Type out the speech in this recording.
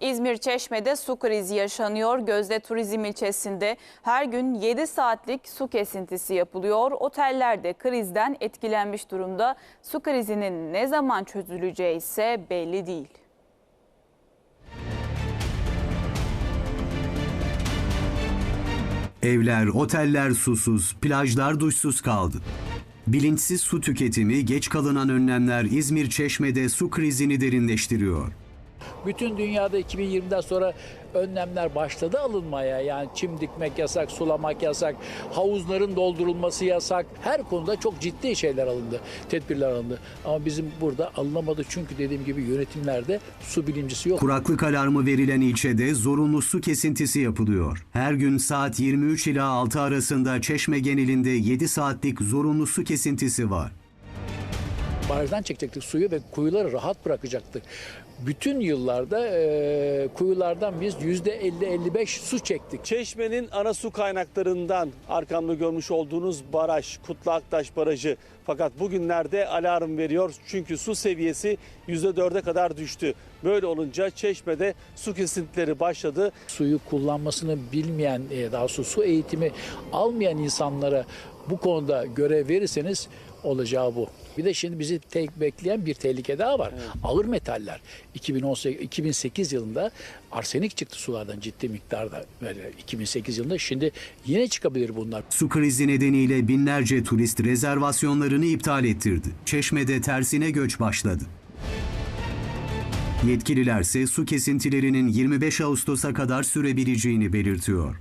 İzmir Çeşme'de su krizi yaşanıyor. Gözde Turizm ilçesinde her gün 7 saatlik su kesintisi yapılıyor. Oteller de krizden etkilenmiş durumda. Su krizinin ne zaman çözüleceği ise belli değil. Evler, oteller susuz, plajlar duşsuz kaldı. Bilinçsiz su tüketimi, geç kalınan önlemler İzmir Çeşme'de su krizini derinleştiriyor. Bütün dünyada 2020'den sonra önlemler başladı alınmaya. Yani çim dikmek yasak, sulamak yasak, havuzların doldurulması yasak. Her konuda çok ciddi şeyler alındı, tedbirler alındı. Ama bizim burada alınamadı çünkü dediğim gibi yönetimlerde su bilimcisi yok. Kuraklık alarmı verilen ilçede zorunlu su kesintisi yapılıyor. Her gün saat 23 ila 6 arasında Çeşme genelinde 7 saatlik zorunlu su kesintisi var. Barajdan çekecektik suyu ve kuyuları rahat bırakacaktık. Bütün yıllarda e, kuyulardan biz %50-55 su çektik. Çeşme'nin ana su kaynaklarından arkamda görmüş olduğunuz baraj, Kutlu Aktaş Barajı. Fakat bugünlerde alarm veriyor çünkü su seviyesi %4'e kadar düştü. Böyle olunca Çeşme'de su kesintileri başladı. Suyu kullanmasını bilmeyen, daha doğrusu su eğitimi almayan insanlara bu konuda görev verirseniz olacağı bu. Bir de şimdi bizi tek bekleyen bir tehlike daha var. Ağır metaller. 2018 2008 yılında arsenik çıktı sulardan ciddi miktarda. Böyle 2008 yılında şimdi yine çıkabilir bunlar. Su krizi nedeniyle binlerce turist rezervasyonlarını iptal ettirdi. Çeşme'de tersine göç başladı. Yetkililerse su kesintilerinin 25 Ağustos'a kadar sürebileceğini belirtiyor.